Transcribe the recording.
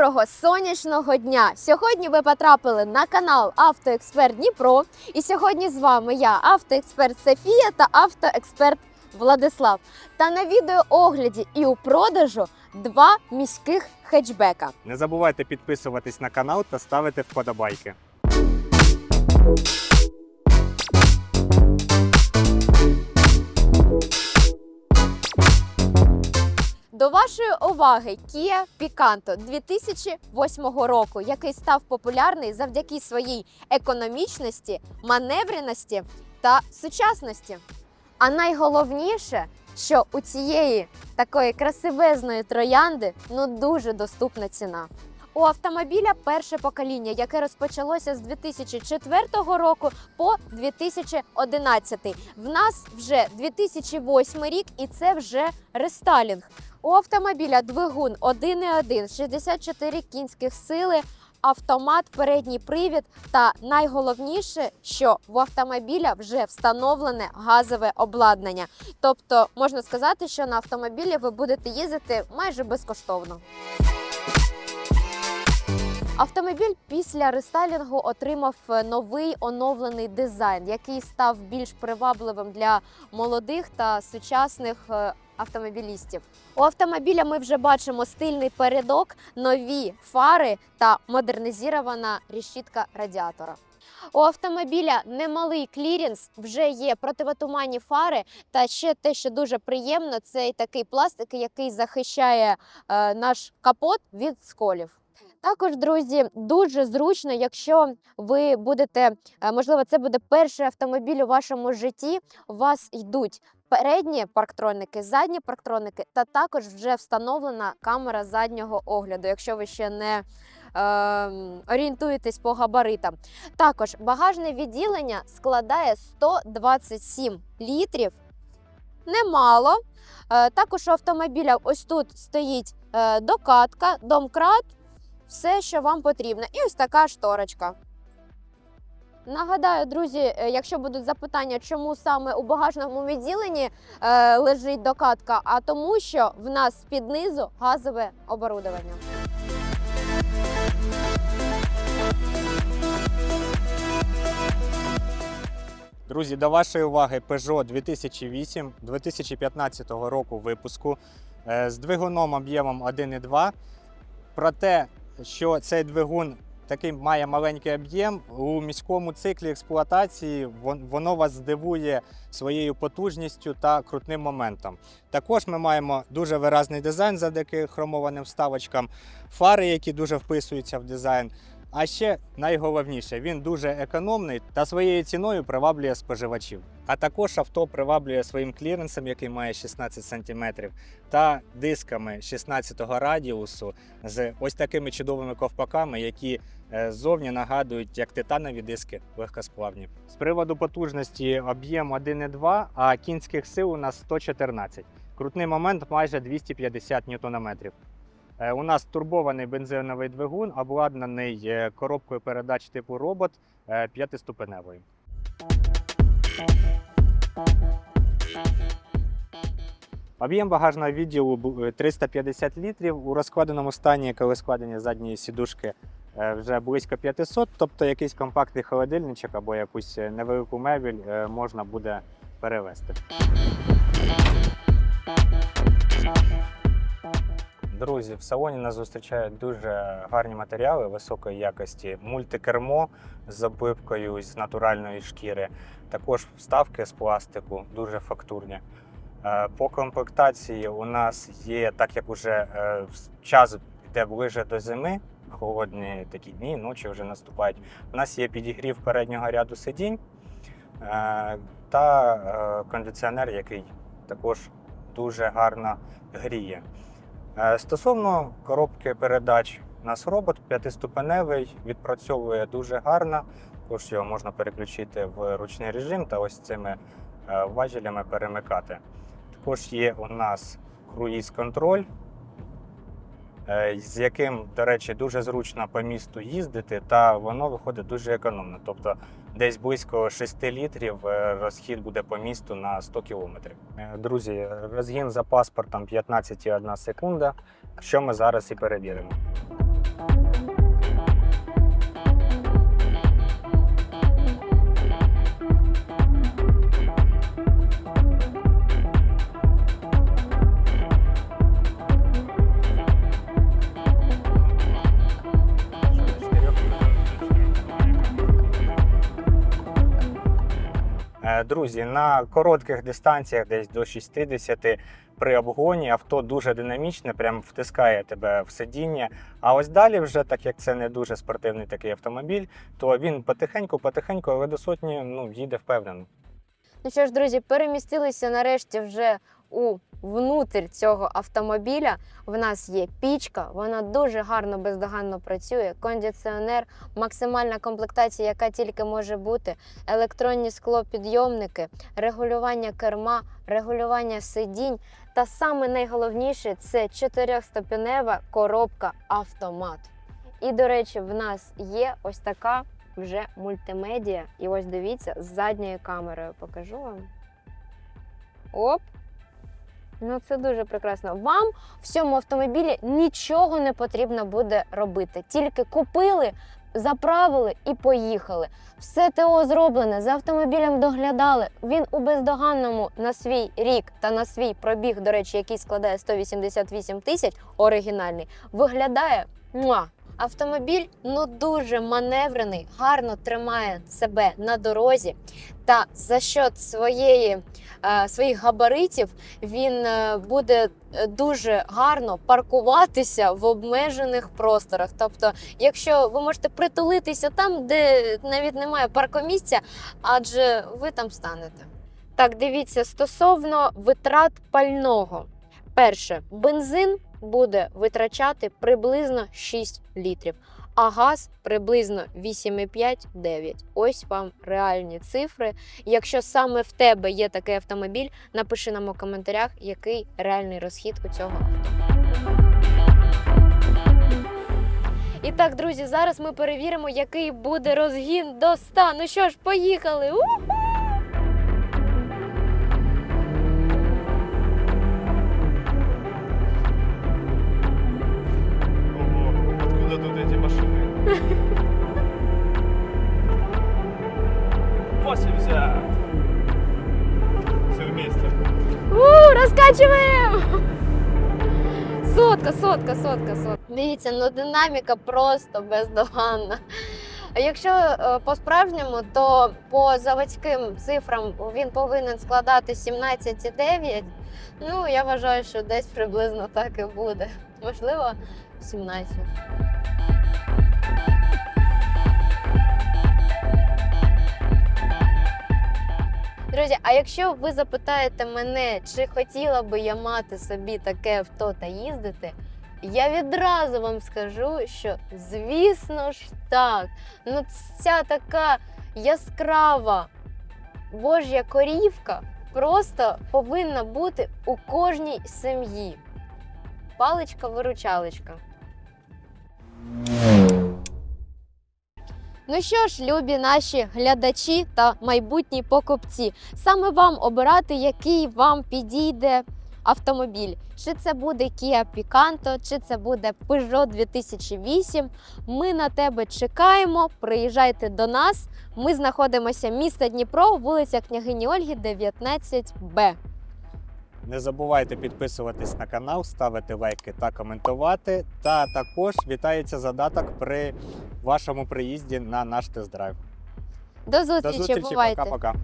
Доброго сонячного дня! Сьогодні ви потрапили на канал Автоексперт Дніпро. І сьогодні з вами я, автоексперт Софія та автоексперт Владислав. Та на відеоогляді і у продажу два міських хетчбека. Не забувайте підписуватись на канал та ставити вподобайки. До вашої уваги Kia Picanto 2008 року, який став популярний завдяки своїй економічності, маневреності та сучасності. А найголовніше, що у цієї такої красивезної троянди ну дуже доступна ціна. У автомобіля перше покоління, яке розпочалося з 2004 року по 2011. В нас вже 2008 рік, і це вже рестайлінг. У автомобіля двигун 1.1, 64 кінських сили, автомат, передній привід. Та найголовніше, що в автомобіля вже встановлене газове обладнання. Тобто можна сказати, що на автомобілі ви будете їздити майже безкоштовно. Автомобіль після рестайлінгу отримав е, новий оновлений дизайн, який став більш привабливим для молодих та сучасних е, автомобілістів. У автомобіля ми вже бачимо стильний передок, нові фари та модернізована решітка радіатора. У автомобіля немалий клірінс, вже є противотуманні фари, та ще те, що дуже приємно, це такий пластик, який захищає е, наш капот від сколів. Також, друзі, дуже зручно, якщо ви будете, е, можливо, це буде перший автомобіль у вашому житті. У вас йдуть передні парктроники, задні парктроники, та також вже встановлена камера заднього огляду, якщо ви ще не е, орієнтуєтесь по габаритам. Також багажне відділення складає 127 літрів. Немало. Е, також у автомобіля ось тут стоїть е, докатка, домкрат все, що вам потрібно. І ось така шторочка. Нагадаю, друзі, е, якщо будуть запитання, чому саме у багажному відділенні е, лежить докатка, а тому, що в нас під низу газове оборудовання. Друзі, до вашої уваги Peugeot 2008 2015 року випуску е, з двигуном об'ємом 1,2. Про те, що цей двигун такий має маленький об'єм, у міському циклі експлуатації воно вас здивує своєю потужністю та крутним моментом. Також ми маємо дуже виразний дизайн завдяки хромованим вставочкам, фари, які дуже вписуються в дизайн. А ще найголовніше, він дуже економний та своєю ціною приваблює споживачів. А також авто приваблює своїм кліренсом, який має 16 см, та дисками 16-го радіусу з ось такими чудовими ковпаками, які е, ззовні нагадують як титанові диски легкосплавні. З приводу потужності об'єм 1,2, а кінських сил у нас 114. Крутний момент майже 250 ньютонометрів. Е, У нас турбований бензиновий двигун, обладнаний е, коробкою передач типу робот е, п'ятиступеневою. Об'єм багажного відділу е, 350 літрів. У розкладеному стані, коли складені задні сідушки, вже близько 500, тобто якийсь компактний холодильничок або якусь невелику мебель е, можна буде перевезти. Друзі, в салоні нас зустрічають дуже гарні матеріали високої якості, мультикермо з оббивкою з натуральної шкіри, також вставки з пластику, дуже фактурні. Е, По комплектації у нас є, так як уже е, час йде ближе до зими, холодні такі дні, ночі вже наступають. У нас є підігрів переднього ряду сидінь е, та кондиціонер, який також дуже гарно гріє. Е, Стосовно коробки передач, у нас робот п'ятиступеневий, відпрацьовує дуже гарно. Також його можна переключити в ручний режим та ось цими е, важелями перемикати. Також є у нас круїз-контроль, е, з яким, до речі, дуже зручно по місту їздити, та воно виходить дуже економно. Тобто десь близько 6 літрів е, розхід буде по місту на 100 кілометрів. Е, Друзі, розгін за паспортом 15,1 секунда, що ми зараз і перевіримо. Друзі, на коротких дистанціях, десь до 60 при обгоні, авто дуже динамічне, прям втискає тебе в сидіння. А ось далі, вже так як це не дуже спортивний такий автомобіль, то він потихеньку-потихеньку, але до сотні ну, їде впевнено. Ну що ж, друзі, перемістилися нарешті вже у внутрь цього автомобіля. В нас є пічка, вона дуже гарно бездоганно працює. Кондиціонер, максимальна комплектація, яка тільки може бути, електронні склопідйомники, регулювання керма, регулювання сидінь. Та саме найголовніше це чотирьохступенева коробка автомат. І, до речі, в нас є ось така вже мультимедіа. І ось дивіться, з задньою камерою покажу вам. Оп! Ну, це дуже прекрасно. Вам в цьому автомобілі нічого не потрібно буде робити. Тільки купили, заправили і поїхали. Все ТО зроблене, за автомобілем доглядали. Він у бездоганному на свій рік та на свій пробіг, до речі, який складає 188 тисяч, оригінальний, виглядає муа. Автомобіль ну дуже маневрений, гарно тримає себе на дорозі. Та за счет своєї, е, своїх габаритів він е, буде е, дуже гарно паркуватися в обмежених просторах. Тобто, якщо ви можете притулитися там, де навіть немає паркомісця, адже ви там станете. Так, дивіться, стосовно витрат пального. Перше, бензин буде витрачати приблизно 6 літрів, а газ приблизно 8,5-9. Ось вам реальні цифри. Якщо саме в тебе є такий автомобіль, напиши нам у коментарях, який реальний розхід у цього авто. І так, друзі, зараз ми перевіримо, який буде розгін до 100. Ну що ж, поїхали! У! 80! Все вместе. У, розкачуємо! Сотка, сотка, сотка, сотка. Дивіться, ну динаміка просто бездоганна. Якщо е, по-справжньому, то по заводським цифрам він повинен складати 17,9. Ну, я вважаю, що десь приблизно так і буде. Можливо, 17. Друзі, а якщо ви запитаєте мене, чи хотіла би я мати собі таке авто та їздити, я відразу вам скажу, що звісно ж так. Ну, ця така яскрава божя корівка просто повинна бути у кожній сім'ї. Паличка-виручалочка. Ну що ж, любі наші глядачі та майбутні покупці, саме вам обирати, який вам підійде автомобіль. Чи це буде Kia Picanto, чи це буде Peugeot 2008. Ми на тебе чекаємо. Приїжджайте до нас. Ми знаходимося місто Дніпро, вулиця Княгині Ольги, 19Б. Не забувайте підписуватись на канал, ставити лайки та коментувати. Та також вітається задаток при вашому приїзді на наш тест-драйв. До До зустрічі, зустрічі, бувайте! пока-пока.